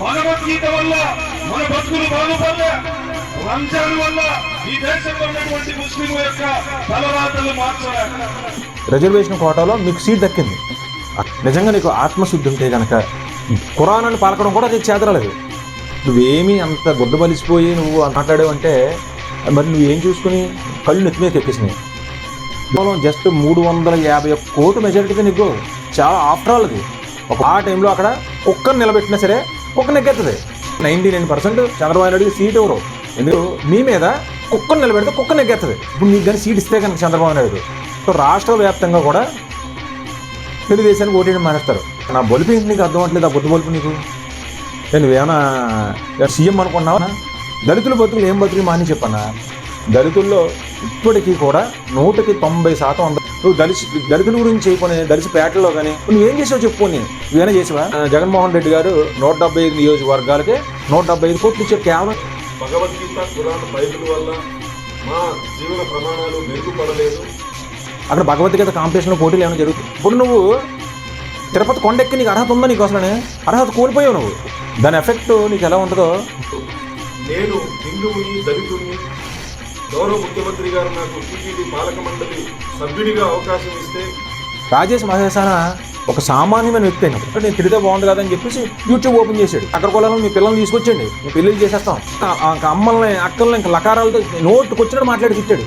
భగవద్గీత వల్ల మన భక్తులు బాగుపడలే రంజాన్ వల్ల ఈ దేశంలో ఉన్నటువంటి ముస్లింల యొక్క తలరాతలు మార్చలే రిజర్వేషన్ కోటాలో మీకు సీట్ దక్కింది. నిజంగా నీకు ఆత్మశుద్ధి ఉంటే కనుక కురానాన్ని పాలకడం కూడా నీకు చేతరలేదు నువ్వేమీ అంత గుడ్డ మలిసిపోయి నువ్వు మాట్లాడావంటే మరి నువ్వేం చూసుకుని కళ్ళు నెత్తి మీద ఎక్కేసినాయి కేవలం జస్ట్ మూడు వందల యాభై ఒక్క కోటు మెజారిటీగా నీకు. చాలా ఆఫ్టర్ ఆల్ అది. ఒక ఆ టైంలో అక్కడ కుక్కను నిలబెట్టినా సరే కుక్క నెగ్గెత్తది ninety nine percent Chandrababu Naidu seat ఎవరు? ఎందుకు? మీ మీద కుక్కను నిలబెడితే కుక్క నెగ్గెత్తది ఇప్పుడు మీకు కానీ సీట్ ఇస్తే కనుక చంద్రబాబు నాయుడు. సో రాష్ట్ర వ్యాప్తంగా కూడా తెలుగుదేశానికి ఓటేయడం మానేస్తారు. నా బొలిపి నీకు అర్థం అవ్వట్లేదు ఆ బొద్దు బొలుపు నీకు? నేను ఏమైనా సీఎం అనుకున్నావా దళితుల బతుకులు ఏం బతుకులు మాని చెప్పన్నా? దళితుల్లో ఇప్పటికీ కూడా నూటకి తొంభై శాతం వంద నువ్వు దళిత దళితుల గురించి చేయకొని దళిత పేటలో కానీ నువ్వేం చేసావు చెప్పు నీ నువ్వేనా చేసావా? జగన్మోహన్ రెడ్డి గారు నూట డెబ్బై ఐదు నియోజకవర్గాలకి నూట డెబ్బై ఐదు కోట్లు ఇచ్చారు కేవలం. భగవద్గీత పురాణ బైబిల్ వల్ల మా జీవన ప్రమాణాలు మెరుగుపడలేదు. అక్కడ భగవద్గీత కాంపిటీషన్లో పోటీలు ఏమైనా జరుగుతుంది ఇప్పుడు నువ్వు తిరుపతి కొండెక్కి నీకు అర్హత ఉందా నీకు అసలు అర్హత కోల్పోయావు నువ్వు. దాని ఎఫెక్ట్ నీకు ఎలా ఉంటుందో నేను హిందువుని దళితుని గౌరవ ముఖ్యమంత్రి గారు నాకు టీటీడీ పాలక మండలి సభ్యుడిగా అవకాశం ఇస్తే రాజేష్ మహేశాన ఒక సామాన్యమైన వ్యక్తి అయినప్పుడు నేను తిరిగితే బాగుంది కదా అని చెప్పేసి యూట్యూబ్ ఓపెన్ చేశాడు. అక్కడ కూడా మీ పిల్లల్ని తీసుకొచ్చండి మీ పెళ్ళిళ్ళు చేసేస్తాం. ఆ- ఇంకా అమ్మల్ని అక్కల్ని ఇంకా లకారాలతో నోటుకు వచ్చినట్టు మాట్లాడి తిట్టాడు.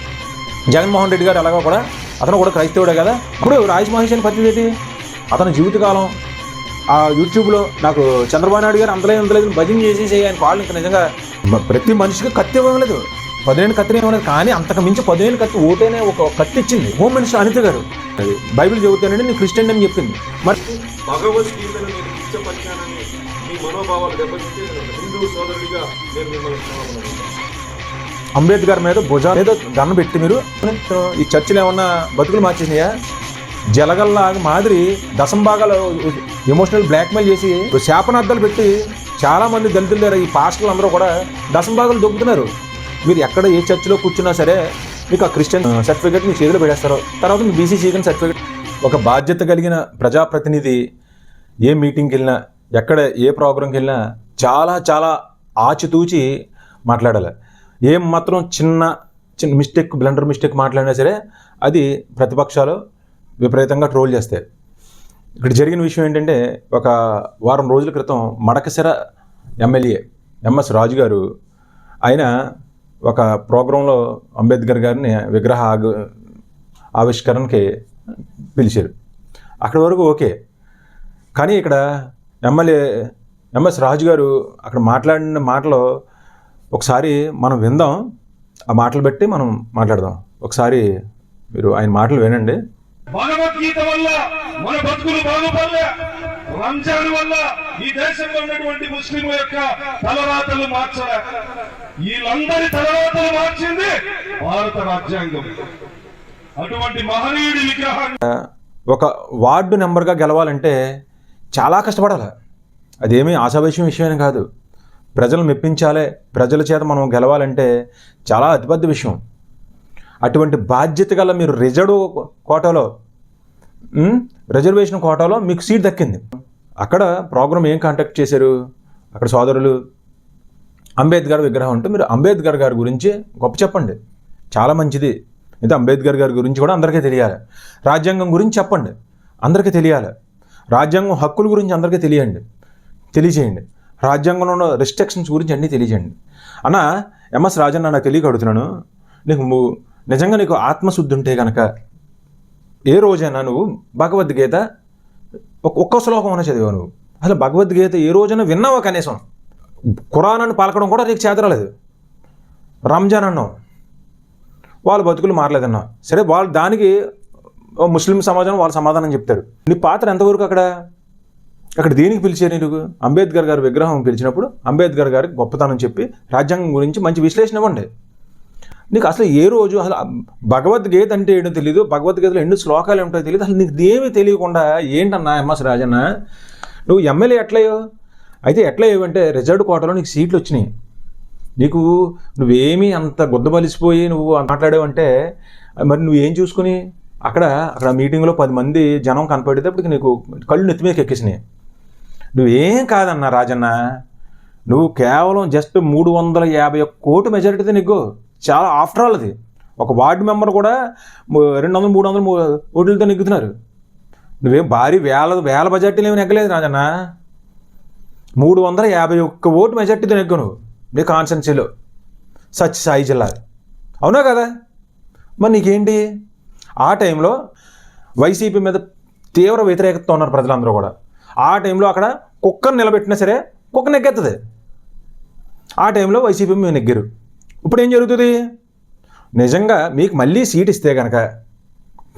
జగన్మోహన్ రెడ్డి గారు ఎలాగో కూడా. అతను కూడా క్రైస్తవుడే కదా. ఇప్పుడు రాజేష్ మహేశాన్ పరిస్థితి ఏంటి? అతని జీవితకాలం ఆ యూట్యూబ్లో నాకు చంద్రబాబు నాయుడు గారు అంతలేదు అంతలేదు భజన చేసేసి ఆయన కాళ్ళు ఇంకా నిజంగా ప్రతి మనిషికి కత్తి ఇవ్వలేదు పదిహేను కత్తి ఇవ్వలేదు కానీ అంతకు మించి పదిహేను కత్తి ఓటేనే ఒక కత్తి ఇచ్చింది హోమ్ మినిస్టర్ అనిత గారు. అది బైబిల్ చదువుతానండి నేను క్రిస్టియన్ అని చెప్పింది. మరి భగవద్గీతను నేను కించపరిచానని మీ మనోభావాలు దెబ్బతింటే హిందూ సోదరుడిగా నేను మిమ్మల్ని క్షమాపణ అడుగుతాను. అంబేద్కర్ మీద భుజాల మీద గన్ను పెట్టి మీరు ఈ చర్చిలు ఏమన్నా బతుకులు మార్చేసినాయా? జలగల్లా మాదిరి దశం భాగాలు ఎమోషనల్ బ్లాక్మెయిల్ చేసి శాపనార్థాలు పెట్టి చాలా మంది దళితులు ఈ పాస్టర్లు అందరూ కూడా దశం భాగాలు దొబ్బుతున్నారు. మీరు ఎక్కడ ఏ చర్చిలో కూర్చున్నా సరే మీకు ఆ క్రిస్టియన్ సర్టిఫికేట్ మీ చేతిలో పెట్టేస్తారు. తర్వాత మీ బీసీ సీకన్ సర్టిఫికేట్. ఒక బాధ్యత కలిగిన ప్రజాప్రతినిధి ఏ మీటింగ్కి వెళ్ళినా ఎక్కడ ఏ ప్రోగ్రాంకి వెళ్ళినా చాలా చాలా ఆచితూచి మాట్లాడాలి. ఏం మాత్రం చిన్న చిన్న మిస్టేక్ బ్లండర్ మిస్టేక్ మాట్లాడినా సరే అది ప్రతిపక్షాలు విపరీతంగా ట్రోల్ చేస్తాయి. ఇక్కడ జరిగిన విషయం ఏంటంటే ఒక వారం రోజుల క్రితం మడకసిర ఎమ్మెల్యే ఎంఎస్ రాజు గారు ఆయన ఒక ప్రోగ్రాంలో అంబేద్కర్ గారిని విగ్రహ ఆగు ఆవిష్కరణకి పిలిచారు. అక్కడి వరకు ఓకే. కానీ ఇక్కడ ఎమ్మెల్యే ఎంఎస్ రాజు గారు అక్కడ మాట్లాడిన మాటలు ఒకసారి మనం విందాం. ఆ మాటలు బట్టి మనం మాట్లాడదాం. ఒకసారి మీరు ఆయన మాటలు వినండి. భగవద్గీత వల్ల మన బతుకులు బాగుపడలే. రంజాన్ వల్ల ఈ దేశంలో ఉన్నటువంటి ముస్లింల యొక్క తలరాతలు మార్చలే. వీళ్ళందరి తలరాతలు మార్చింది భారత రాజ్యాంగం. అటువంటి మహనీయుడి విగ్రహాన్ని ఒక వార్డు నెంబర్గా గెలవాలంటే చాలా కష్టపడాలి. అదేమీ ఆశావేశం విషయమే కాదు. ప్రజలు మెప్పించాలే. ప్రజల చేత మనం గెలవాలంటే చాలా అతిపెద్ద విషయం. అటువంటి బాధ్యత గల మీరు రిజర్వ్ కోటాలో రిజర్వేషన్ కోటాలో మీకు సీట్ దక్కింది. అక్కడ ప్రోగ్రామ్ ఏం కాంటాక్ట్ చేశారు? అక్కడ సోదరులు అంబేద్కర్ విగ్రహం ఉంటే మీరు అంబేద్కర్ గారి గురించి గొప్ప చెప్పండి. చాలా మంచిది. అయితే అంబేద్కర్ గారి గురించి కూడా అందరికీ తెలియాలి. రాజ్యాంగం గురించి చెప్పండి. అందరికీ తెలియాలి. రాజ్యాంగం హక్కుల గురించి అందరికీ తెలియండి. తెలియజేయండి. రాజ్యాంగంలో ఉన్న రెస్ట్రిక్షన్స్ గురించి అన్నీ తెలియజేయండి. అన్న ఎంఎస్ రాజన్న నాకు తెలియక అడుగుతున్నాను. నీకు ము- నిజంగా నీకు ఆత్మశుద్ధి ఉంటే కనుక ఏ రోజైనా నువ్వు భగవద్గీత ఒక్క శ్లోకం అన్న చదివావు నువ్వు అసలు భగవద్గీత ఏ రోజున విన్నావా కనీసం? ఖురానాన్ని పలకడం కూడా నీకు చేతరాలేదు. రంజాన్ అన్నావు. వాళ్ళ బతుకులు మారలేదన్నా. సరే వాళ్ళు దానికి ముస్లిం సమాజం వాళ్ళు సమాధానం చెప్తారు. నీ పాత్ర ఎంతవరకు అక్కడ? అక్కడ దేనికి పిలిచారు నీకు? అంబేద్కర్ గారి విగ్రహం పిలిచినప్పుడు అంబేద్కర్ గారికి గొప్పతనం చెప్పి రాజ్యాంగం గురించి మంచి విశ్లేషణ ఇవ్వండి. నీకు అసలు ఏ రోజు అసలు భగవద్గీత అంటే ఏంటో తెలియదు భగవద్గీతలో ఎన్ని శ్లోకాలు ఉంటాయో తెలియదు అసలు నీకు దేమీ తెలియకుండా ఏంటన్నా ఎంఎస్ రాజన్న? నువ్వు ఎమ్మెల్యే ఎట్లయ్యో అయితే ఎట్లయ్యో అంటే రిజర్వ్డ్ కోటలో నీకు సీట్లు వచ్చినాయి. నీకు నువ్వేమీ అంత గుద్దబలిసిపోయి నువ్వు మాట్లాడావంటే మరి నువ్వేం చూసుకుని? అక్కడ అక్కడ మీటింగ్లో పది మంది జనం కనపడేటప్పటికి నీకు కళ్ళు నెత్తి మీదకి ఎక్కేసినాయి. నువ్వేం కాదన్నా రాజన్న? నువ్వు కేవలం జస్ట్ మూడు వందల యాభై ఒక్క కోటి మెజారిటీతో నీకు చాలా ఆఫ్టర్ ఆల్ అది. ఒక వార్డు మెంబర్ కూడా రెండు వందలు మూడు వందలు ఓట్లతో నెగ్గుతున్నారు. నువ్వేం భారీ వేల వేల మెజార్టీలు ఏమి నెగ్గలేదు రాజన్న. మూడు వందల యాభై ఒక్క ఓటు మెజార్టీతో నెగ్గు నువ్వు. నీ కాన్స్టెన్సీలో సచ్ సాయి జిల్లా అవునా కదా? మరి నీకేంటి? ఆ టైంలో వైసీపీ మీద తీవ్ర వ్యతిరేకతతో ఉన్నారు ప్రజలందరూ కూడా. ఆ టైంలో అక్కడ కుక్కను నిలబెట్టినా సరే కుక్క నెగ్గెత్తది. ఆ టైంలో వైసీపీ మేము నెగ్గారు. ఇప్పుడు ఏం జరుగుతుంది? నిజంగా మీకు మళ్ళీ సీట్ ఇస్తే కనుక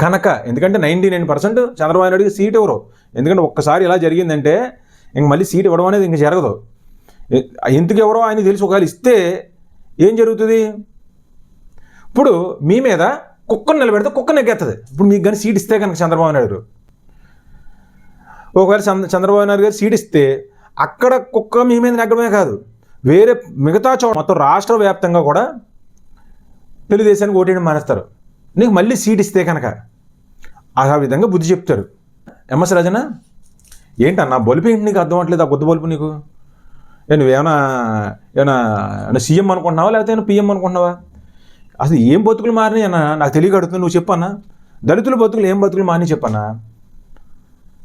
కనుక ఎందుకంటే నైంటీ నైన్ పర్సెంట్ చంద్రబాబు నాయుడుకి సీట్ ఇవ్వరు ఎందుకంటే ఒక్కసారి ఇలా జరిగిందంటే ఇంక మళ్ళీ సీట్ ఇవ్వడం అనేది ఇంక జరగదు. ఎందుకు ఎవరో ఆయన తెలిసి ఒకవేళ ఇస్తే ఏం జరుగుతుంది? ఇప్పుడు మీ మీద కుక్కను నిలబెడితే కుక్క నెగ్గెత్తది. ఇప్పుడు మీకు కానీ సీట్ ఇస్తే కనుక చంద్రబాబు నాయుడు. ఒకవేళ చంద్ర చంద్రబాబు నాయుడు గారు సీట్ ఇస్తే అక్కడ కుక్క మీ మీద నెగ్గడమే కాదు. వేరే మిగతా చోట మొత్తం రాష్ట్ర వ్యాప్తంగా కూడా తెలుగుదేశానికి ఓటేయడం మానేస్తారు. నీకు మళ్ళీ సీట్ ఇస్తే కనుక ఆ విధంగా బుద్ధి చెప్తారు. ఎంఎస్ రాజన ఏంటన్నా బొలిపి ఏంటి నీకు అర్థం అవ్వట్లేదు ఆ బుద్ధ బొలుపు నీకు? నువ్వేమైనా ఏమైనా ఏమైనా సీఎం అనుకుంటున్నావా లేకపోతే ఏమైనా పిఎం అనుకుంటున్నావా? అసలు ఏం బతుకులు మారినాయి అన్న? నాకు తెలియక అడుగుతుంది నువ్వు చెప్పన్నా దళితుల బతుకులు ఏం బతుకులు మారినాయి చెప్పన్నా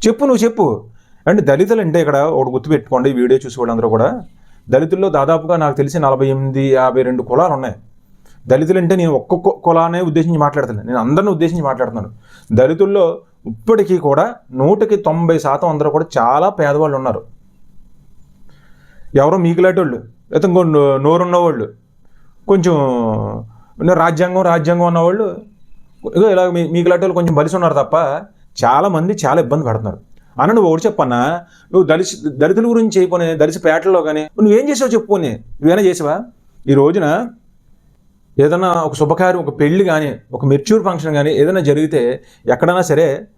చెప్పు నువ్వు చెప్పు. అంటే దళితులు అంటే ఇక్కడ ఒకటి గుర్తుపెట్టుకోండి వీడియో చూసి వాళ్ళందరూ కూడా. దళితుల్లో దాదాపుగా నాకు తెలిసి నలభై ఎనిమిది యాభై రెండు కులాలు ఉన్నాయి. దళితులు అంటే నేను ఒక్కొక్క కులానే ఉద్దేశించి మాట్లాడుతున్నాను నేను అందరిని ఉద్దేశించి మాట్లాడుతున్నాను. దళితుల్లో ఇప్పటికీ కూడా నూటికి తొంభై శాతం అందరూ కూడా చాలా పేదవాళ్ళు ఉన్నారు. ఎవరో మీకులాంటోళ్ళు లేకపోతే ఇంకో నోరున్నవాళ్ళు నోరున్న వాళ్ళు కొంచెం రాజ్యాంగం రాజ్యాంగం ఉన్నవాళ్ళు ఇగో ఇలా మీ మీకులాంటి వాళ్ళు కొంచెం బలిసి ఉన్నారు తప్ప చాలామంది చాలా ఇబ్బంది పడుతున్నారు. అన్న నువ్వు ఒకటి చెప్పన్నా నువ్వు దళిత దళితుల గురించి చేయపోనే దళిత పేటల్లో కానీ నువ్వేం చేసావు చెప్పుకోని నువ్వేనా చేసావా? ఈ రోజున ఏదైనా ఒక శుభకార్యం ఒక పెళ్ళి కానీ ఒక మెచ్యూర్ ఫంక్షన్ కానీ ఏదైనా జరిగితే ఎక్కడైనా సరే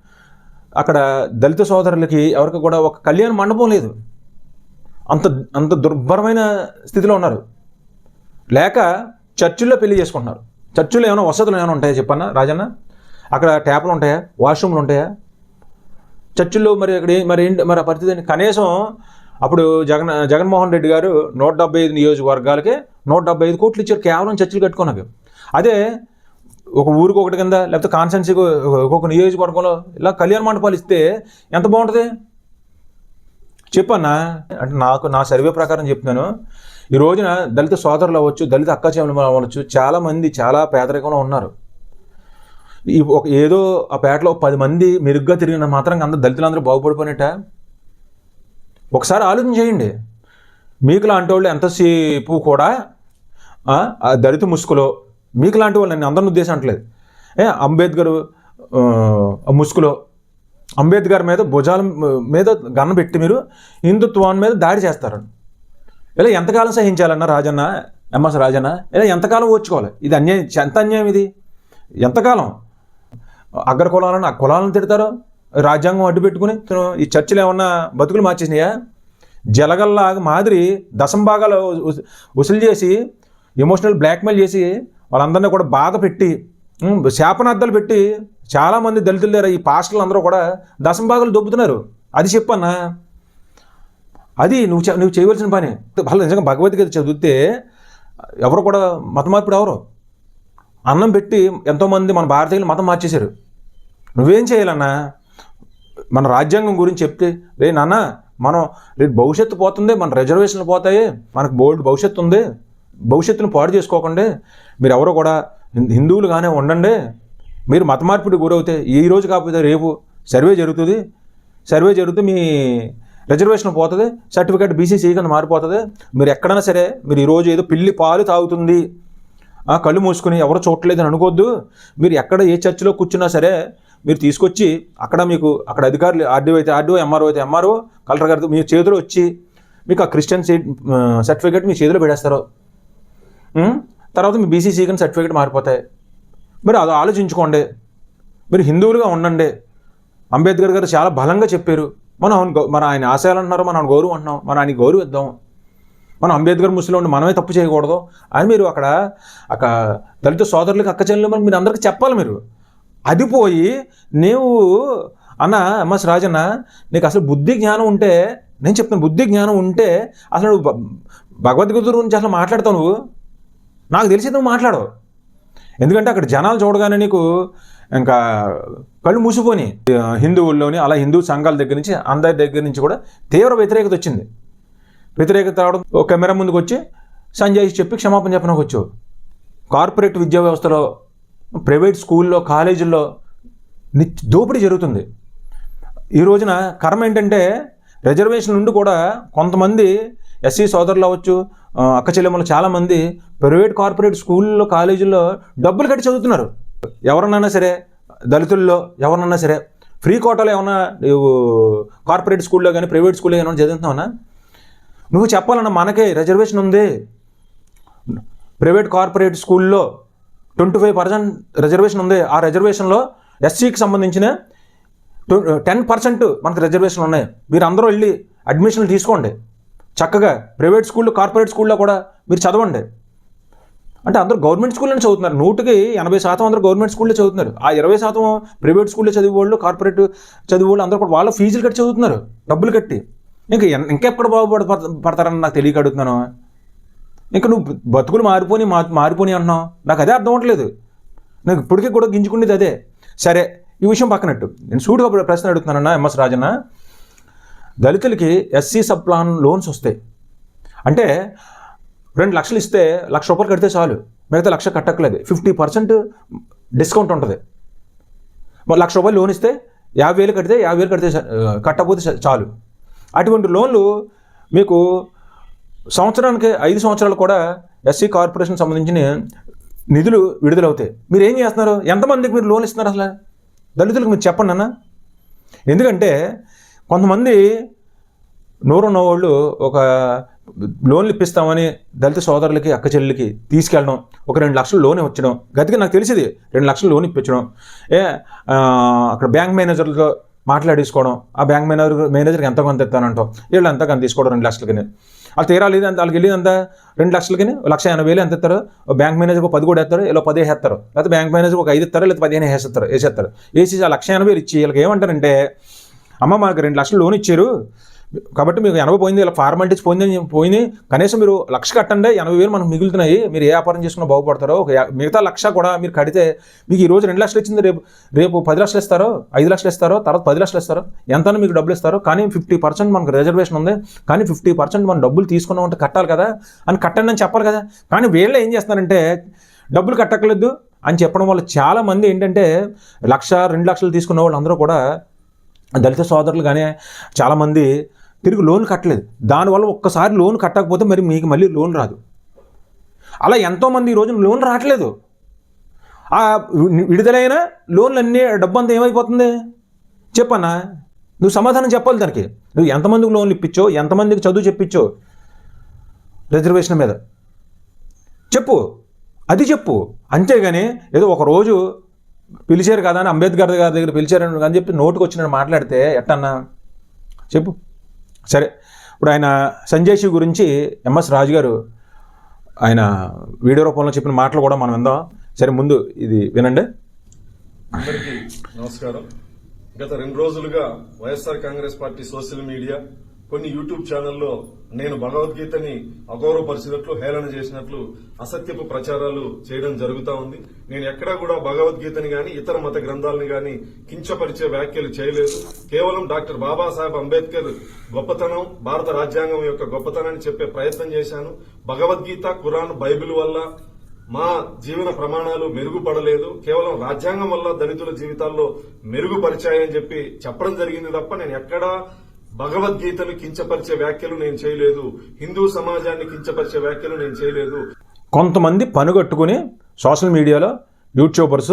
అక్కడ దళిత సోదరులకి ఎవరికి కూడా ఒక కళ్యాణ మండపం లేదు. అంత అంత దుర్భరమైన స్థితిలో ఉన్నారు. లేక చర్చిల్లో పెళ్ళి చేసుకుంటున్నారు. చర్చిల్లో ఏమైనా వసతులు ఏమైనా ఉంటాయా చెప్పన్నా రాజన్న? అక్కడ ట్యాప్లు ఉంటాయా? వాష్రూమ్లు ఉంటాయా? చర్చిల్లో మరి అక్కడ మరి ఏంటి మరి పరిస్థితి కనీసం అప్పుడు జగన్ జగన్మోహన్ రెడ్డి గారు నూట డెబ్బై ఐదు నియోజకవర్గాలకే నూట డెబ్బై ఐదు కోట్లు ఇచ్చారు. కేవలం చర్చిలు కట్టుకున్నవి అదే ఒక ఊరికి ఒకటి కింద లేకపోతే కాన్స్టెన్సీకి ఒక్కొక్క నియోజకవర్గంలో ఇలా కళ్యాణ మండపాలు ఇస్తే ఎంత బాగుంటుంది? చెప్పన్నా? అంటే నాకు నా సర్వే ప్రకారం చెప్తున్నాను. ఈ రోజున దళిత సోదరులు అవ్వచ్చు దళిత అక్క చెవులు అవ్వచ్చు చాలామంది చాలా పేదరికంలో ఉన్నారు. ఈ ఒక ఏదో ఆ పేటలో పది మంది మెరుగ్గా తిరిగిన మాత్రం అందరు దళితులందరూ బాగుపడిపోయినట్ట? ఒకసారి ఆలోచన చేయండి. మీకు లాంటి వాళ్ళు ఎంతసేపు కూడా ఆ, దళిత ముసుగులో మీకు లాంటి వాళ్ళు నేను అందరిని ఉద్దేశం అంటలేదు. ఏ అంబేద్కర్ ముసుకులో ముసుగులో అంబేద్కర్ మీద భుజాల మీద గన్న పెట్టి మీరు హిందుత్వాన్ని మీద దాడి చేస్తారు. ఇలా ఎంతకాలం సహించాలన్న రాజన్న ఎంఎస్ రాజన్న ఇలా ఎంతకాలం ఓర్చుకోవాలి? ఇది అన్యాయం ఎంత అన్యాయం ఇది? ఎంతకాలం? అగ్ర కులాలను ఆ కులాలను తిడతారు. రాజ్యాంగం అడ్డు పెట్టుకుని ఈ చర్చిలు ఏమన్నా బతుకులు మార్చేసినాయా? జలగల్లాగా మాదిరి దశం భాగాలు వసూలు చేసి ఎమోషనల్ బ్లాక్మెయిల్ చేసి వాళ్ళందరినీ కూడా బాధ పెట్టి శాపనార్థాలు పెట్టి చాలామంది దళితులు దగ్గర ఈ పాస్టర్లు అందరూ కూడా దశం భాగాలు దొబ్బుతున్నారు. అది చెప్పన్నా అది నువ్వు నువ్వు చేయవలసిన పని. వాళ్ళు నిజంగా భగవద్గీత చదివితే ఎవరు కూడా మతమార్పుడు ఎవరు? అన్నం పెట్టి ఎంతోమంది మన భారతీయులు మతం మార్చేశారు. నువ్వేం చేయాలన్నా మన రాజ్యాంగం గురించి చెప్తే రే నాన్న మనం రేపు భవిష్యత్తు పోతుంది మన రిజర్వేషన్లు పోతాయి మనకు బోల్డ్ భవిష్యత్తు ఉంది భవిష్యత్తును పాడు చేసుకోకండి మీరు ఎవరో కూడా హిందువులుగానే ఉండండి మీరు మత మార్పిడి గురవుతే ఈ రోజు కాకపోతే రేపు సర్వే జరుగుతుంది సర్వే జరిగితే మీ రిజర్వేషన్ పోతుంది సర్టిఫికేట్ బీసీసీ కింద మారిపోతుంది మీరు ఎక్కడైనా సరే మీరు ఈరోజు ఏదో పిల్లి పాలు తాగుతుంది ఆ, కళ్ళు మూసుకుని ఎవరు చూడలేదని అనుకోవద్దు. మీరు ఎక్కడ ఏ చర్చిలో కూర్చున్నా సరే మీరు తీసుకొచ్చి అక్కడ మీకు అక్కడ అధికారులు ఆర్డీఓ అయితే ఆర్డీఓ ఎంఆర్ఓ అయితే ఎంఆర్ఓ కలెక్టర్ గారు మీ చేతిలో వచ్చి మీకు ఆ క్రిస్టియన్ సీట్ సర్టిఫికేట్ మీ చేతిలో పెడేస్తారు తర్వాత మీ బీసీ కింద సర్టిఫికేట్ మారిపోతాయి. మరి అది ఆలోచించుకోండి. మీరు హిందువులుగా ఉండండి. అంబేద్కర్ గారు చాలా బలంగా చెప్పారు. మనం ఆయన మన ఆయన ఆశయాలు అంటున్నారు మనం గౌరవం అంటున్నాం మనం ఆయన గౌరవిద్దాం. మనం అంబేద్కర్ ముస్లిం ఉండి మనమే తప్పు చేయకూడదు అని మీరు అక్కడ అక్కడ దళిత సోదరులకు అక్క చెల్లెలు మీరు అందరికీ చెప్పాలి మీరు. అది పోయి నీవు అన్న ఎంఎస్ రాజన్న నీకు అసలు బుద్ధి జ్ఞానం ఉంటే నేను చెప్తాను బుద్ధి జ్ఞానం ఉంటే అసలు నువ్వు భగవద్గీత గురించి అసలు మాట్లాడతావు నువ్వు? నాకు తెలిసి నువ్వు మాట్లాడవు. ఎందుకంటే అక్కడ జనాలు చూడగానే నీకు ఇంకా కళ్ళు మూసిపోని హిందువుల్లోని అలా హిందూ సంఘాల దగ్గర నుంచి అందరి దగ్గర నుంచి కూడా తీవ్ర వ్యతిరేకత వచ్చింది. వ్యతిరేకత రావడం ఓ కెమెరా ముందుకు వచ్చి సంజయ్ చెప్పి క్షమాపణ చెప్పడానికి వచ్చావు కార్పొరేట్ విద్యా వ్యవస్థలో ప్రైవేట్ స్కూల్లో కాలేజీల్లో నిత్య దోపిడీ జరుగుతుంది. ఈ రోజున కర్మ ఏంటంటే రిజర్వేషన్ నుండి కూడా కొంతమంది ఎస్సీ సోదరులు అవ్వచ్చు అక్క చెల్లెమ్మలు చాలామంది ప్రైవేట్ కార్పొరేట్ స్కూల్లో కాలేజీల్లో డబ్బులు కట్టి చదువుతున్నారు. ఎవరినైనా సరే దళితుల్లో ఎవరినైనా సరే ఫ్రీ కోటాలో ఏమైనా కార్పొరేట్ స్కూల్లో కానీ ప్రైవేట్ స్కూల్లో ఏమైనా చదువుతున్నావునా నువ్వు చెప్పాలన్నా మనకే రిజర్వేషన్ ఉంది. ప్రైవేట్ కార్పొరేట్ స్కూల్లో ట్వంటీ ఫైవ్ పర్సెంట్ రిజర్వేషన్ ఉంది. ఆ రిజర్వేషన్లో ఎస్సీకి సంబంధించిన టెన్ పర్సెంట్ మనకు రిజర్వేషన్లు ఉన్నాయి. మీరు అందరూ వెళ్ళి అడ్మిషన్లు తీసుకోండి. చక్కగా ప్రైవేట్ స్కూళ్ళు కార్పొరేట్ స్కూల్లో కూడా మీరు చదవండి. అంటే అందరూ గవర్నమెంట్ స్కూల్లోనే చదువుతున్నారు. నూటికి ఎనభై శాతం అందరూ గవర్నమెంట్ స్కూల్లో చదువుతున్నారు. ఆ ఇరవై శాతం ప్రైవేట్ స్కూల్లో చదివే వాళ్ళు కార్పొరేట్ చదివే వాళ్ళు అందరూ కూడా వాళ్ళ ఫీజులు కట్టి చదువుతున్నారు. డబ్బులు కట్టి. ఇంకా ఎన్- ఇంకెక్కడ బాగుపడ పడతారని నాకు తెలియక అడుగుతున్నాను. ఇంకా నువ్వు బతుకులు మారిపోని మా మారిపోని అంటున్నావు. నాకు అదే అర్థం అవ్వట్లేదు. నాకు ఇప్పటికీ కూడా గింజుకునేది అదే. సరే ఈ విషయం పక్కనట్టు. నేను సూటిగా ప్రశ్న అడుగుతున్నానన్నా ఎంఎస్ రాజన్న. దళితులకి ఎస్సీ సబ్ ప్లాన్ లోన్స్ వస్తాయి. అంటే రెండు లక్షలు ఇస్తే లక్ష రూపాయలు కడితే చాలు. మిగతా లక్ష కట్టక్కలేదు ఫిఫ్టీ పర్సెంట్ డిస్కౌంట్ ఉంటుంది. మరి లక్ష రూపాయలు లోన్ ఇస్తే యాభై వేలు కడితే యాభై వేలు కడితే కట్టకపోతే చాలు. అటువంటి లోన్లు మీకు సంవత్సరానికి ఐదు సంవత్సరాలు కూడా ఎస్సీ కార్పొరేషన్ సంబంధించిన నిధులు విడుదలవుతాయి. మీరు ఏం చేస్తున్నారు? ఎంతమందికి మీరు లోన్ ఇస్తున్నారు అసలు? దళితులకు మీరు చెప్పండి అన్న. ఎందుకంటే కొంతమంది నూరున్న వాళ్ళు ఒక లోన్లు ఇప్పిస్తామని దళిత సోదరులకి అక్క చెల్లెలకి తీసుకెళ్ళడం ఒక రెండు లక్షలు లోన్ ఇవ్వడం గతిగా నాకు తెలిసింది రెండు లక్షలు లోన్ ఇప్పించడం. ఏ అక్కడ బ్యాంక్ మేనేజర్లతో మాట్లాడేసుకోవడం ఆ బ్యాంక్ మేనేజర్ మేనేజర్కి ఎంత కొంత ఇస్తానంటాం వీళ్ళు ఎంత కొంత తీసుకోవడం రెండు లక్షలకి వాళ్ళు తీరాలి అంత వాళ్ళకి వెళ్ళి అంత రెండు లక్షలకి లక్ష ఎనభై వేలు ఎంత ఇస్తారు? బ్యాంక్ మేనేజర్ పది కూడా ఇస్తారు ఇలా పది వేస్తారు. లేకపోతే బ్యాంక్ మేనేజర్ ఒక ఐదు ఇస్తారు లేకపోతే పదిహేను వేసేస్తారు వేసేస్తారు. వేసి ఆ లక్ష ఎనభై వేలు ఇచ్చి వీళ్ళకి ఏమంటారంటే అమ్మ మాకు రెండు లక్షలు లోన్ ఇచ్చారు కాబట్టి మీకు ఎనభై పోయింది ఇలా ఫార్మాలిటీస్ పోయిందని పోయింది కనీసం మీరు లక్ష కట్టండి ఎనభై వేలు మనకు మిగులుతున్నాయి మీరు ఏ వ్యాపారం చేసుకున్నా బాగుపడతారో ఒక మిగతా లక్ష కూడా మీరు కడితే మీకు ఈ రోజు రెండు లక్షలు ఇచ్చింది రేపు రేపు పది లక్షలు ఇస్తారో ఐదు లక్షలు ఇస్తారో తర్వాత పది లక్షలు ఇస్తారో ఎంత మీకు డబ్బులు ఇస్తారో కానీ ఫిఫ్టీ పర్సెంట్ మనకు రిజర్వేషన్ ఉంది కానీ ఫిఫ్టీ పర్సెంట్ మనం డబ్బులు తీసుకున్నాం అంటే కట్టాలి కదా అని కట్టండి అని చెప్పాలి కదా కానీ వీళ్ళు ఏం చేస్తారంటే డబ్బులు కట్టక్కలేదు అని చెప్పడం వల్ల చాలా మంది ఏంటంటే లక్ష రెండు లక్షలు తీసుకున్న వాళ్ళందరూ కూడా దళిత సోదరులు కానీ చాలామంది తిరిగి లోన్ కట్టలేదు. దానివల్ల ఒక్కసారి లోన్ కట్టకపోతే మరి మీకు మళ్ళీ లోన్ రాదు. అలా ఎంతోమంది ఈ రోజున లోన్ రావట్లేదు. ఆ విడుదలైన లోన్లు అన్నీ డబ్బు అంతా ఏమైపోతుంది? చెప్పన్నా? నువ్వు సమాధానం చెప్పాలి దానికి. నువ్వు ఎంతమందికి లోన్లు ఇప్పించో ఎంతమందికి చదువు చెప్పించో రిజర్వేషన్ మీద. చెప్పు. అది చెప్పు. అంతేగాని ఏదో ఒక రోజు పిలిచారు కదా అని అంబేద్కర్ గారి దగ్గర పిలిచారు అని చెప్పి నోటుకు వచ్చినట్టు మాట్లాడితే ఎట్టన్నా? చెప్పు. సరే ఇప్పుడు ఆయన సంజయ్ శివ్ గురించి ఎంఎస్ రాజు గారు ఆయన వీడియో రూపంలో చెప్పిన మాటలు కూడా మనం విందాం. సరే ముందు ఇది వినండి. అందరికీ నమస్కారం. గత రెండు రోజులుగా YSR Congress party social media కొన్ని యూట్యూబ్ ఛానల్లో నేను భగవద్గీతని అగౌరవపరిచినట్లు హేళన చేసినట్లు అసత్యపు ప్రచారాలు చేయడం జరుగుతా ఉంది. నేను ఎక్కడా కూడా భగవద్గీతని గాని ఇతర మత గ్రంథాలను గాని కించపరిచే వ్యాఖ్యలు చేయలేదు. కేవలం డాక్టర్ బాబాసాహెబ్ అంబేద్కర్ గొప్పతనం భారత రాజ్యాంగం యొక్క గొప్పతనాన్ని చెప్పే ప్రయత్నం చేశాను. భగవద్గీత ఖురాన్ బైబిల్ వల్ల మా జీవన ప్రమాణాలు మెరుగుపడలేదు. కేవలం రాజ్యాంగం వల్ల దళితుల జీవితాల్లో మెరుగుపరిచాయని చెప్పి చెప్పడం జరిగింది తప్ప నేను ఎక్కడా భగవద్గీతను కించపరిచే వ్యాఖ్యలు నేను చేయలేదు. హిందూ సమాజాన్ని కించపరిచే వ్యాఖ్యలు నేను చేయలేదు. కొంతమంది పనుగట్టుకుని సోషల్ మీడియాలో యూట్యూబర్స్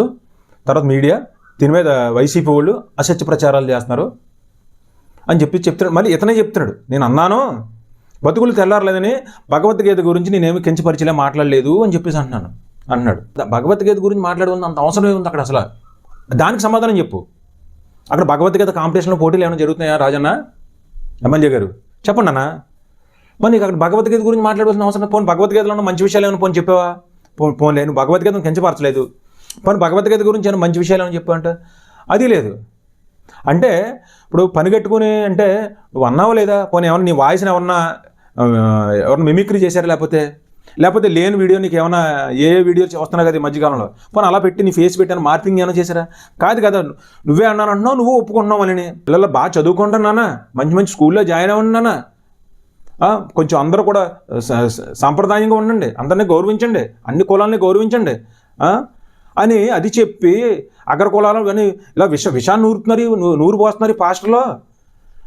తర్వాత మీడియా దీని మీద వైసీపీ వాళ్ళు అసత్య ప్రచారాలు చేస్తున్నారు అని చెప్పి చెప్తున్నాడు. మళ్ళీ ఇతనే చెప్తున్నాడు. నేను అన్నాను బతుకులు తెల్లారలేదని భగవద్గీత గురించి నేనేమి కించపరిచేలా మాట్లాడలేదు అని చెప్పేసి అంటున్నాను. అన్నాడు. భగవద్గీత గురించి మాట్లాడవలసిన అంత అవసరం ఏముంది అక్కడ అసలు? దానికి సమాధానం చెప్పు. అక్కడ భగవద్గీత కాంపిటీషన్లో పోటీలు ఏమైనా జరుగుతున్నాయా రాజన్న? ఎమ్మెల్యే గారు. చెప్పండి అన్న. మరి నీకు అక్కడ భగవద్గీత గురించి మాట్లాడవలసిన అవసరం పోను భగవద్గీతలో ఉన్న మంచి విషయాలు ఏమైనా పోను చెప్పావా? పో పోన్లే భగవద్గీతను కించపరచలేదు. పని భగవద్గీత గురించి ఏమైనా మంచి విషయాలు ఏమైనా చెప్పావంట? అది లేదు. అంటే ఇప్పుడు పని కట్టుకుని అంటే నువ్వు అన్నావా లేదా? పోనీ ఏమన్నా నీ వాయిస్ని ఎవరన్నా ఎవరన్నా మిమిక్రీ చేశారా లేకపోతే? లేకపోతే లేని వీడియో నీకు ఏమైనా ఏ వీడియో వస్తున్నా కదా ఈ మధ్యకాలంలో? పోనీ అలా పెట్టి నీ ఫేస్ పెట్టాను మార్పింగ్ ఏమైనా చేశారా? కాదు కదా నువ్వే అన్నాను అంటున్నావు నువ్వు ఒప్పుకుంటున్నావు అని పిల్లలు బాగా చదువుకుంటున్నానా మంచి మంచి స్కూల్లో జాయిన్ అవ్వన్నానా కొంచెం అందరూ కూడా సాంప్రదాయంగా ఉండండి అందరినీ గౌరవించండి అన్ని కులాలని గౌరవించండి. అని అది చెప్పి అగ్ర కులాలు కానీ ఇలా విష విషాన్ని నూరుతున్నారు నూరు పోస్తున్నారు పాస్టర్లో.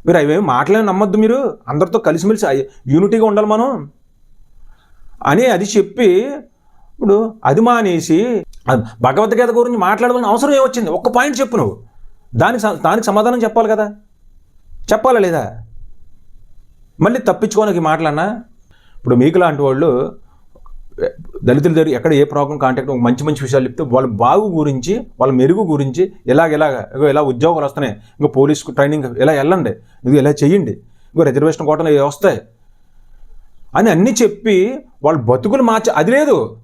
మీరు అవేమి మాటలే నమ్మద్దు మీరు అందరితో కలిసిమెలిసి యూనిటీగా ఉండాలి మనం. అని అది చెప్పి ఇప్పుడు అది మానేసి భగవద్గీత గురించి మాట్లాడవలసిన అవసరం ఏమొచ్చింది? ఒక్క పాయింట్ చెప్పు నువ్వు. దానికి దానికి సమాధానం చెప్పాలి కదా. చెప్పాలా లేదా? మళ్ళీ తప్పించుకోనికి మాటలన్నా? ఇప్పుడు మీకు లాంటి వాళ్ళు దళితుల దగ్గర ఎక్కడ ఏ ప్రాబ్లం కాంటాక్ట్ మంచి మంచి విషయాలు చెప్తే వాళ్ళ బాగు గురించి వాళ్ళ మెరుగు గురించి ఎలాగ ఎలాగ ఇగో ఇలా ఉద్యోగాలు వస్తున్నాయి. ఇంకో పోలీస్ ట్రైనింగ్ ఇలా వెళ్ళండి. ఇది ఇలా చేయండి. ఇంకో రిజర్వేషన్ కోటలు వస్తాయి? అని అన్నీ చెప్పి వాళ్ళ బతుకులు మార్చ అది లేదు.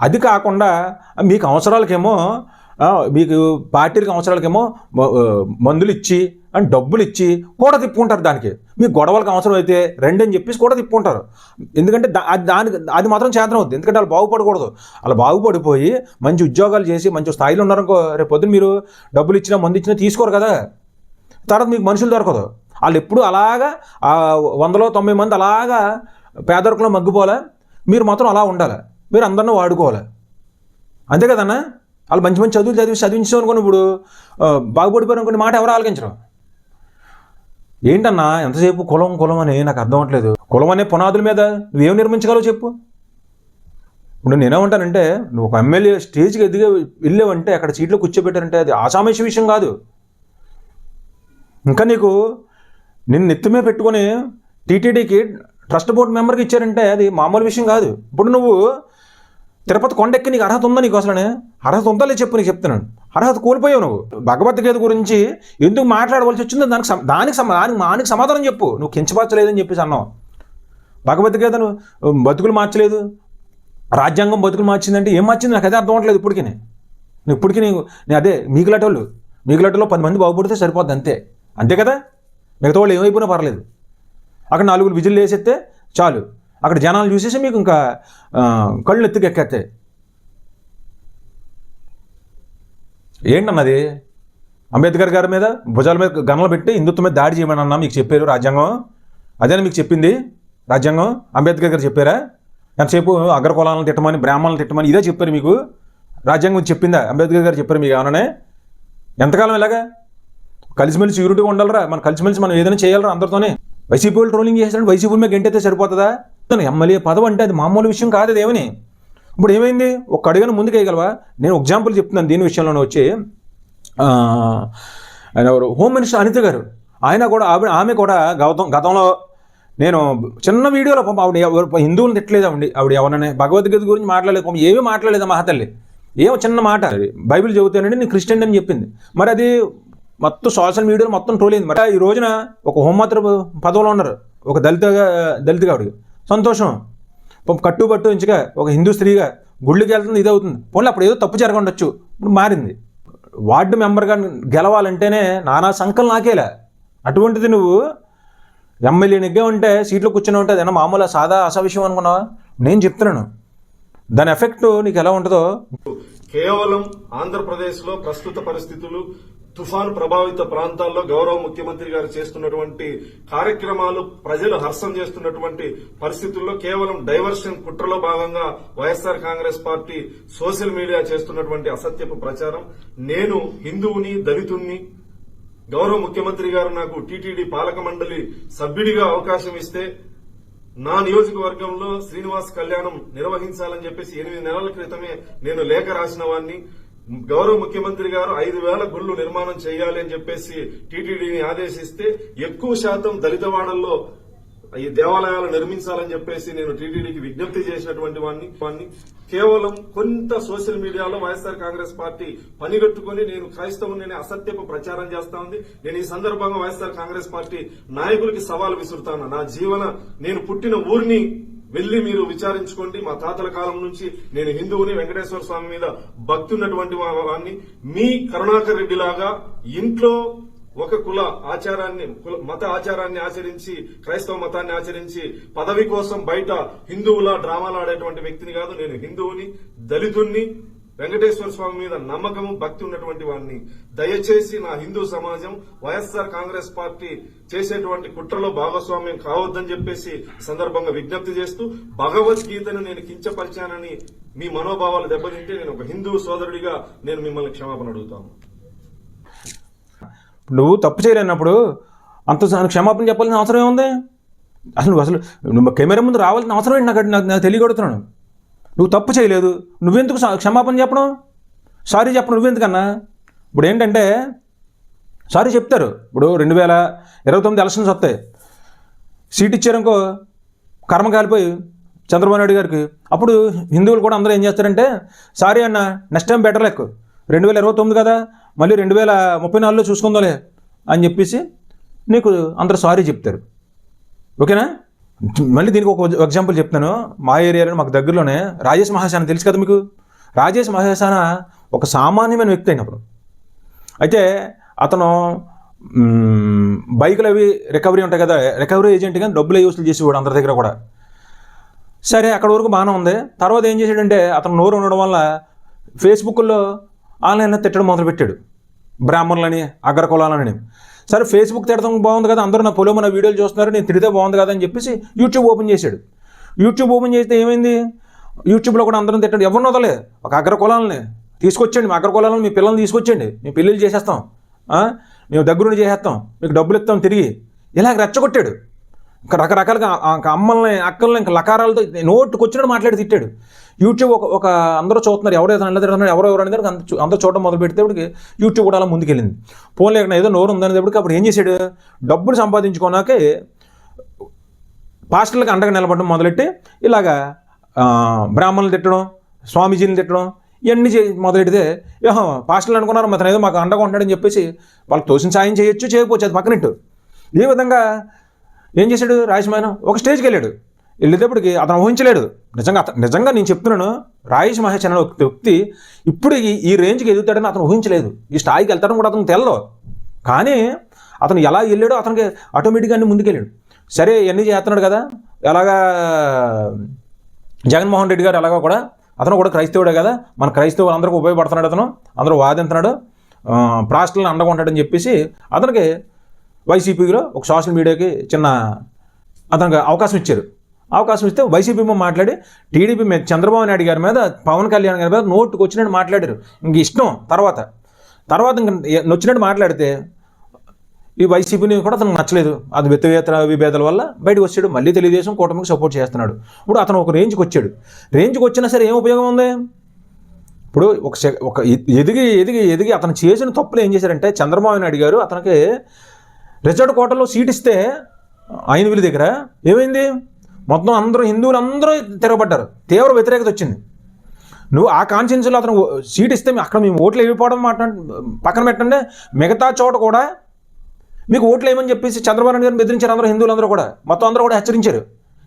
అది కాకుండా మీకు అవసరాలకేమో మీకు పార్టీలకు అవసరాలకేమో మందులు ఇచ్చి అండ్ డబ్బులు ఇచ్చి కూడా తిప్పుకుంటారు దానికి. మీ గొడవలకు అవసరం అయితే రెండు అని చెప్పేసి కూడా తిప్పుకుంటారు. ఎందుకంటే దా- అది దానికి అది మాత్రం చేతనం అవుతుంది ఎందుకంటే వాళ్ళు బాగుపడకూడదు. అలా బాగుపడిపోయి మంచి ఉద్యోగాలు చేసి మంచి స్థాయిలో ఉన్నారనుకో రేపు పొద్దున్న మీరు డబ్బులు ఇచ్చినా మందు ఇచ్చినా తీసుకోరు కదా. తర్వాత మీకు మనుషులు దొరకదు. వాళ్ళు ఎప్పుడు అలాగా వందలో తొంభై మంది అలాగా పేదరికంలో మగ్గిపోలే మీరు మాత్రం అలా ఉండాలి. మీరు అందరిని వాడుకోవాలి. అంతే కదన్నా? వాళ్ళు మంచి మంచి చదువులు చదివి చదివించాం అనుకోని ఇప్పుడు బాగుపడిపోయారు అనుకునే మాట ఎవరు ఆలకించరు. ఏంటన్నా ఎంతసేపు కులం కులం అని నాకు అర్థం అవ్వట్లేదు. కులం అనే పునాదుల మీద నువ్వేం నిర్మించగలవు చెప్పు. ఇప్పుడు నేనేమంటానంటే నువ్వు ఒక ఎమ్మెల్యే స్టేజ్కి ఎదిగే వెళ్ళావంటే అక్కడ సీట్లో కూర్చోబెట్టారంటే అది ఆసామేష విషయం కాదు. ఇంకా నీకు నిన్ను నెత్తిమే పెట్టుకొని టీటీడీకి ట్రస్ట్ బోర్డు మెంబర్కి ఇచ్చారంటే అది మామూలు విషయం కాదు. ఇప్పుడు నువ్వు తిరుపతి కొండెక్కి నీకు అర్హత ఉందా నీకు అసలు అర్హత ఉందా లేదు చెప్పు నీకు చెప్తున్నాను. అర్హత కోల్పోయావు నువ్వు. భగవద్గీత గురించి ఎందుకు మాట్లాడవలసి వచ్చిందో దానికి దానికి దానికి దానికి సమాధానం చెప్పు. నువ్వు కించపరచలేదని చెప్పేసి అన్నావు. భగవద్గీతను బతుకులు మార్చలేదు. రాజ్యాంగం బతుకులు మార్చిందంటే ఏం మార్చింది? నాకు అదే అర్థం అవ్వట్లేదు ఇప్పటికి నేను. ఇప్పటికీ నీకు నేను అదే మీకులాటోళ్ళు మీకులాటలో పది మంది బాగుపడితే సరిపోద్ది అంతే. అంతే కదా? మిగతా వాళ్ళు ఏమైపోయినా పర్లేదు. అక్కడ నాలుగు విజిల్ వేసేస్తే చాలు. అక్కడ జనాలు చూసేసి మీకు ఇంకా కళ్ళు ఎత్తుకెక్కేస్తాయి. ఏంటన్నది? అంబేద్కర్ గారి మీద భుజాల మీద గన్నలు పెట్టి హిందుత్వం మీద దాడి చేయమని అన్నా మీకు చెప్పారు రాజ్యాంగం? అదేనా మీకు చెప్పింది రాజ్యాంగం? అంబేద్కర్ గారు చెప్పారా? ఎంతసేపు అగ్రకులాలను తిట్టమని బ్రాహ్మణులను తిట్టమని ఇదే చెప్పారు మీకు? రాజ్యాంగం చెప్పిందా? అంబేద్కర్ గారు చెప్పారు మీకు ఏమన్నా ఎంతకాలం ఇలాగా? కలిసిమెలిసి యూరిటీగా ఉండాలరా. మనం కలిసిమెలిసి మనం ఏదైనా చేయాలరా అందరితోనే. వైసీపీ వాళ్ళు ట్రోలింగ్ చేస్తాడు వైసీపీ మీద గంటైతే సరిపోతుందా? ఎమ్మెల్యే పదవి అంటే అది మామూలు విషయం కాదు అది ఏమని? ఇప్పుడు ఏమైంది? ఒక అడుగున ముందుకు వేయగలవా? నేను ఎగ్జాంపుల్ చెప్తున్నాను దీని విషయంలోనే వచ్చి. ఆయన ఎవరు? హోమ్ మినిస్టర్ అనిత గారు. ఆయన కూడా ఆవిడ ఆమె కూడా గతం గతంలో నేను చిన్న వీడియోలో పాపం ఆవిడ ఎవరు హిందువులను తిట్టలేదు ఆవిడ ఆవిడ ఎవరనే భగవద్గీత గురించి మాట్లాడలేదు పాపం ఏమీ మాట్లాడలేదు మహాతల్లి ఏమో చిన్న మాట. బైబిల్ చదువుతానండి నేను క్రిస్టియన్ అని చెప్పింది. మరి అది మొత్తం సోషల్ మీడియాలో మొత్తం ట్రోల్ అయింది. మరి ఈ రోజున ఒక హోంమంత్రి పదవిలో ఉన్నారు. ఒక దళిత దళిత ఆవిడ సంతోషం. కట్టుబట్టు ఇంచుగా ఒక హిందూ స్త్రీగా గుళ్ళకి వెళ్తుంది ఇది అవుతుంది. పోనీ అప్పుడు ఏదో తప్పు జరగండొచ్చు. ఇప్పుడు మారింది. వార్డు మెంబర్గా గెలవాలంటేనే నానా సంకల్ నాకేలా. అటువంటిది నువ్వు ఎమ్మెల్యే నిగ్గా ఉంటే సీట్లో కూర్చొని ఉంటే అదేనా మామూలు సాదా అస విషయం అనుకున్నావా? నేను చెప్తున్నాను. దాని ఎఫెక్ట్ నీకు ఎలా ఉంటుందో కేవలం ఆంధ్రప్రదేశ్లో ప్రస్తుత పరిస్థితులు తుఫాను ప్రభావిత ప్రాంతాల్లో గౌరవ ముఖ్యమంత్రి గారు చేస్తున్నటువంటి కార్యక్రమాలు ప్రజలు హర్షం చేస్తున్నటువంటి పరిస్థితుల్లో కేవలం డైవర్షన్ కుట్రలో భాగంగా YSR Congress party social media చేస్తున్నటువంటి అసత్యపు ప్రచారం. నేను హిందువుని దళితుణ్ణి గౌరవ ముఖ్యమంత్రి గారు నాకు టీటీడీ పాలక మండలి సభ్యుడిగా అవకాశం ఇస్తే నా నియోజకవర్గంలో శ్రీనివాస్ కళ్యాణం నిర్వహించాలని చెప్పేసి ఎనిమిది నెలల క్రితమే నేను లేఖ రాసిన వాడిని గౌరవ ముఖ్యమంత్రి గారు ఐదు వేల గుళ్ళు నిర్మాణం చేయాలి అని చెప్పేసి టీటీడీని ఆదేశిస్తే ఎక్కువ శాతం దళితవాడల్లో ఈ దేవాలయాలు నిర్మించాలని చెప్పేసి నేను టీటీడీకి విజ్ఞప్తి చేసినటువంటి వాడిని వాడిని కేవలం కొంత సోషల్ మీడియాలో వైఎస్ఆర్ కాంగ్రెస్ పార్టీ పనిగట్టుకుని నేను క్రైస్తవుని అసత్యపు ప్రచారం చేస్తా ఉంది. నేను ఈ సందర్భంగా వైఎస్ఆర్ కాంగ్రెస్ పార్టీ నాయకులకి సవాల్ విసురుతాను. నా జీవన నేను పుట్టిన ఊరిని వెళ్ళి మీరు విచారించుకోండి. మా తాతల కాలం నుంచి నేను హిందువుని వెంకటేశ్వర స్వామి మీద భక్తి ఉన్నటువంటి వాడిని మీ కరుణాకర్ రెడ్డి లాగా ఇంట్లో ఒక కుల ఆచారాన్ని కుల మత ఆచారాన్ని ఆచరించి క్రైస్తవ మతాన్ని ఆచరించి పదవి కోసం బయట హిందువుల డ్రామాలు ఆడేటువంటి వ్యక్తిని కాదు నేను హిందువుని దళితుణ్ణి వెంకటేశ్వర స్వామి మీద నమ్మకము భక్తి ఉన్నటువంటి వాడిని దయచేసి నా హిందూ సమాజం వైఎస్ఆర్ కాంగ్రెస్ పార్టీ చేసేటువంటి కుట్రలో భాగస్వామ్యం కావద్దని చెప్పేసి సందర్భంగా విజ్ఞప్తి చేస్తూ భగవద్గీతను నేను కించపరిచానని మీ మనోభావాలు దెబ్బతింటే నేను ఒక హిందూ సోదరుడిగా నేను మిమ్మల్ని క్షమాపణ అడుగుతాను. నువ్వు తప్పు చేయలేనప్పుడు అంత క్షమాపణ చెప్పాల్సిన అవసరం ఏముంది? అసలు నువ్వు అసలు కెమెరా ముందు రావాల్సిన అవసరం ఏంటి? నాకు నాకు తెలియగొడుతున్నాను. నువ్వు తప్పు చేయలేదు. నువ్వెందుకు క్షమాపణ చెప్పడం? సారీ చెప్పడం నువ్వెందుకన్నా? ఇప్పుడు ఏంటంటే సారీ చెప్తారు. ఇప్పుడు రెండు వేల ఇరవై తొమ్మిది ఎలక్షన్స్ వస్తాయి. సీట్ ఇచ్చారనుకో కర్మ కాలిపోయి చంద్రబాబు నాయుడు గారికి. అప్పుడు హిందువులు కూడా అందరూ ఏం చేస్తారంటే సారీ అన్న నెక్స్ట్ టైం బెటర్ లెక్. రెండు వేల ఇరవై తొమ్మిది కదా మళ్ళీ రెండు వేల ముప్పై నాలుగులో చూసుకుందోలే అని చెప్పేసి నీకు అందరూ సారీ చెప్తారు. ఓకేనా? మళ్ళీ దీనికి ఒక ఎగ్జాంపుల్ చెప్తాను మా ఏరియాలో మాకు దగ్గరలోనే రాజేష్ మహాశాన తెలుసు కదా మీకు? రాజేష్ మహాశాన ఒక సామాన్యమైన వ్యక్తి అయినప్పుడు. అయితే అతను బైకులు అవి రికవరీ ఉంటాయి కదా రికవరీ ఏజెంట్గా డబ్బులు యూస్లు చేసేవాడు అందరి దగ్గర కూడా. సరే అక్కడ వరకు బాగానే ఉంది. తర్వాత ఏం చేశాడంటే అతను నోరు ఉండడం వల్ల ఫేస్బుక్లో ఆన్లైన్లో తిట్టడం మొదలుపెట్టాడు. బ్రాహ్మణులని అగ్ర కులాలని సరే ఫేస్బుక్ తిడతాం బాగుంది కదా అందరూ నా పొలం నా వీడియోలు చూస్తున్నారు నేను తిడితే బాగుంది కదా అని చెప్పేసి యూట్యూబ్ ఓపెన్ చేశాడు. యూట్యూబ్ ఓపెన్ చేస్తే ఏమైంది? యూట్యూబ్లో కూడా అందరం తిట్టండి. ఎవరిని వదలే? ఒక అగ్రకులాలని తీసుకొచ్చండి. మా అగ్రకులాలను మీ పిల్లల్ని తీసుకొచ్చండి. మేము పెళ్ళిళ్ళు చేసేస్తాం. మేము దగ్గరుండి చేసేస్తాం. మీకు డబ్బులు ఇస్తాం తిరిగి. ఇలా రెచ్చగొట్టాడు. రకరకాలుగా అమ్మల్ని అక్కల్ని ఇంకా లకారాలతో నోటుకు వచ్చినట్టు మాట్లాడి తిట్టాడు. యూట్యూబ్ ఒక ఒక అందరూ చూస్తున్నారు ఎవరైతే అన్నది ఎవరో ఎవరు అనేది అందరూ చూడడం మొదలు పెడితేప్పటికి యూట్యూబ్ కూడా అలా ముందుకెళ్ళింది. పోన్ లేకుండా ఏదో నోరు ఉందనేటప్పటికి అప్పుడు ఏం చేశాడు? డబ్బులు సంపాదించుకున్నాకే పాస్టర్లకు అండగా నిలబడడం మొదలెట్టి ఇలాగా బ్రాహ్మణులు తిట్టడం స్వామీజీని తిట్టడం ఇవన్నీ చే మొదలెడితే ఏహో పాస్టర్లు అనుకున్నారు మతనేదో ఏదో మాకు అండగా ఉంటాడని చెప్పేసి వాళ్ళకి తోసిన సాయం చేయొచ్చు చేయకపోవచ్చు అది పక్కనట్టు ఈ విధంగా ఏం చేశాడు రాజమాయన ఒక స్టేజ్కి వెళ్ళాడు. వెళ్ళేటప్పటికి అతను ఊహించలేడు. నిజంగా నిజంగా నేను చెప్తున్నాను రాయేష్ మహేష్ అనే ఒక వ్యక్తి ఇప్పుడు ఈ రేంజ్కి ఎదుగుతాడని అతను ఊహించలేదు. ఈ స్థాయికి వెళ్తాడని కూడా అతను తెల్లదు కానీ అతను ఎలా వెళ్ళాడో అతనికి ఆటోమేటిక్గా అన్ని ముందుకెళ్ళాడు. సరే ఇవన్నీ చేస్తున్నాడు కదా. ఎలాగా జగన్మోహన్ రెడ్డి గారు ఎలాగో కూడా అతను కూడా క్రైస్తవుడే కదా. మన క్రైస్తవులు అందరికీ ఉపయోగపడుతున్నాడు అతను. అందరూ వాదింతున్నాడు ప్రాస్టల్ని అండగా ఉంటాడని చెప్పేసి అతనికి వైసీపీలో ఒక సోషల్ మీడియాకి చిన్న అతనికి అవకాశం ఇచ్చారు. అవకాశం ఇస్తే వైసీపీ మాట్లాడి టీడీపీ మీద చంద్రబాబు నాయుడు గారి మీద పవన్ కళ్యాణ్ గారి మీద నోటుకు వచ్చినట్టు మాట్లాడారు. ఇంక ఇష్టం తర్వాత. తర్వాత ఇంక నొచ్చినట్టు మాట్లాడితే ఈ వైసీపీని కూడా అతనికి నచ్చలేదు. అది వ్యక్తివేతర విభేదాల వల్ల బయటకు వచ్చాడు. మళ్ళీ తెలుగుదేశం కూటమికి సపోర్ట్ చేస్తున్నాడు. ఇప్పుడు అతను ఒక రేంజ్కి వచ్చాడు. రేంజ్కి వచ్చినా సరే ఏం ఉపయోగం ఉంది? ఇప్పుడు ఒక సె- ఒక ఎదిగి ఎదిగి ఎదిగి అతను చేసిన తప్పులు ఏం చేశారంటే చంద్రబాబు నాయుడు గారు అతనికి రిచర్డ్ కోటలో సీట్ ఇస్తే ఆయన దగ్గర ఏమైంది? మొత్తం అందరూ హిందువులు అందరూ తిరగబడ్డారు తీవ్ర వ్యతిరేకత వచ్చింది. నువ్వు ఆ కాన్స్టిట్యున్సీలో అతను సీట్ ఇస్తే అక్కడ మేము ఓట్లు వెళ్ళిపోవడం మాట పక్కన పెట్టండి. మిగతా చోట కూడా మీకు ఓట్లు వేయమని చెప్పేసి చంద్రబాబు నాయుడు గారిని బెదిరించారు అందరూ హిందువులందరూ కూడా. మొత్తం అందరూ కూడా హెచ్చరించారు.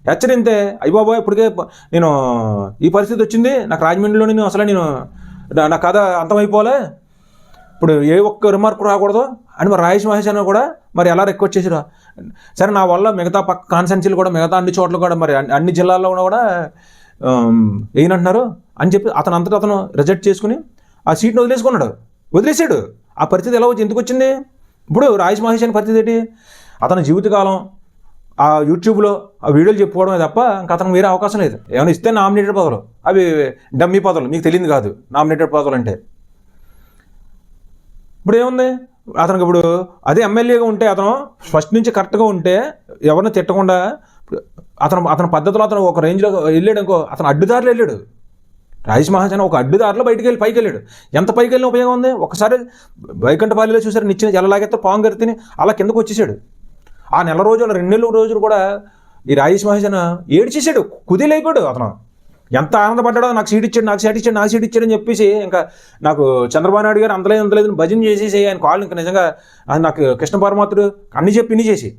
హెచ్చరిస్తే అయ్యబాబా ఇప్పటికే నేను ఈ పరిస్థితి వచ్చింది. నాకు రాజమండ్రిలో నేను అసలు నేను నా- నా కథ అంతమైపోలే. ఇప్పుడు ఏ ఒక్క రిమార్క్ రాకూడదు. అని మరి రాయేష్ మహేష్ అన్న కూడా మరి ఎలా రిక్వెస్ట్ చేసిరా సరే నా వల్ల మిగతా పక్క కాన్సెన్సీలు కూడా మిగతా అన్ని చోట్ల కూడా మరి అన్ని- జిల్లాల్లో కూడా ఆమ్, వేయనంటున్నారు అని చెప్పి అతను అంతటా అతను రిజెక్ట్ చేసుకుని ఆ సీట్ని వదిలేసుకున్నాడు. వదిలేసాడు ఆ పరిస్థితి ఎలా వచ్చి ఎందుకు వచ్చింది? ఇప్పుడు రాయేష్ మహేష్ అని పరిస్థితి ఏంటి? అతని జీవితకాలం ఆ యూట్యూబ్లో ఆ వీడియోలు చెప్పుకోవడమే తప్ప ఇంకా అతనికి వేరే అవకాశం లేదు. ఏమైనా ఇస్తే నామినేటెడ్ పదవులు. అవి డమ్మీ పదవులు. మీకు తెలియదు కాదు. నామినేటెడ్ పదవులు అంటే ఇప్పుడు ఏముంది? అతనికి ఇప్పుడు అదే ఎమ్మెల్యేగా ఉంటే అతను ఫస్ట్ నుంచి కరెక్ట్గా ఉంటే ఎవరిని తిట్టకుండా అతను అతని పద్ధతిలో అతను ఒక రేంజ్లో వెళ్ళాడు ఇంకో అతను అడ్డుదారులు వెళ్ళాడు. రాజేష్ మహాజన్ ఒక అడ్డుదారిలో బయటికి వెళ్ళి పైకి వెళ్ళాడు. ఎంత పైకి వెళ్ళిన ఉపయోగం ఉంది? ఒకసారి వైకుంఠపాలిలో చూసారు నిచ్చిన ఎలాగైతే పాము గరితిని అలా కిందకు వచ్చేసాడు. ఆ నెల రోజులు రెండు నెలల రోజులు కూడా ఈ రాజేష్ మహాజన్ ఏడ్చేసాడు కుదిలైపోయాడు అతను. ఎంత ఆనందపడ్డాడో నాకు సీట్ ఇచ్చాడు నాకు సీట్ ఇచ్చాడు నాకు సీట్ ఇచ్చాడని చెప్పేసి ఇంకా నాకు చంద్రబాబు నాయుడు గారు అంతలేదు అంతలేదు భజన చేసేసి ఆయన కాళ్ళు ఇంకా నిజంగా అది నాకు కృష్ణ పరమాత్ముడు అన్ని చెప్పి ఇన్ని చేసి.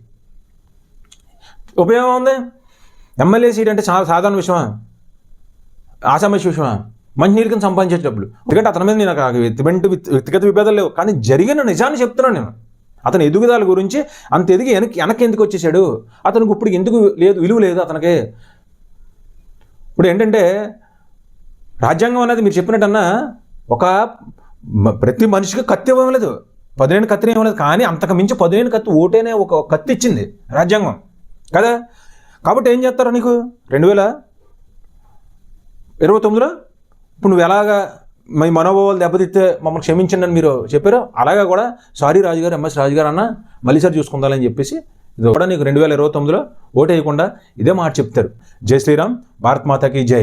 ఉపయోగం ఉంది? ఎమ్మెల్యే సీట్ అంటే చాలా సాధారణ విషయమా? ఆసామేష్ విషయమా? మంచినీరు కింద సంపాదించే డబ్బులు. ఎందుకంటే అతని మీద నేను నాకు వ్యక్తిగత వ్యక్తిగత విభేదాలు లేవు. కానీ జరిగిన నిజాన్ని చెప్తున్నాను నేను. అతని ఎదుగుదల గురించి అంత ఎదిగి వెనక్కి వెనక్కి ఎందుకు వచ్చేసాడు? అతనికి ఇప్పుడు ఎందుకు లేదు విలువ లేదు అతనికి? ఇప్పుడు ఏంటంటే రాజ్యాంగం అనేది మీరు చెప్పినట్టన్నా ఒక ప్రతి మనిషికి కత్తి ఇవ్వలేదు పదిహేను కత్తిని ఇవ్వలేదు కానీ అంతకు మించి పదిహేను కత్తి ఓటేనే ఒక కత్తి ఇచ్చింది రాజ్యాంగం. కదా? కాబట్టి ఏం చేస్తారు నీకు? రెండు వేల ఇరవై తొమ్మిదిలో ఇప్పుడు నువ్వు ఎలాగా మీ మనోభావాలు దెబ్బతిస్తే మమ్మల్ని క్షమించండి అని మీరు చెప్పారు అలాగా కూడా సారీ రాజుగారు ఎంఎస్ రాజుగారు అన్న మళ్ళీ సారి చూసుకుందాలని చెప్పేసి ఇది కూడా నీకు రెండు వేల ఇరవై తొమ్మిదిలో ఓటేయకుండా ఇదే మాట చెప్తారు. జై శ్రీరామ్ భారత్ మాతాకి జై.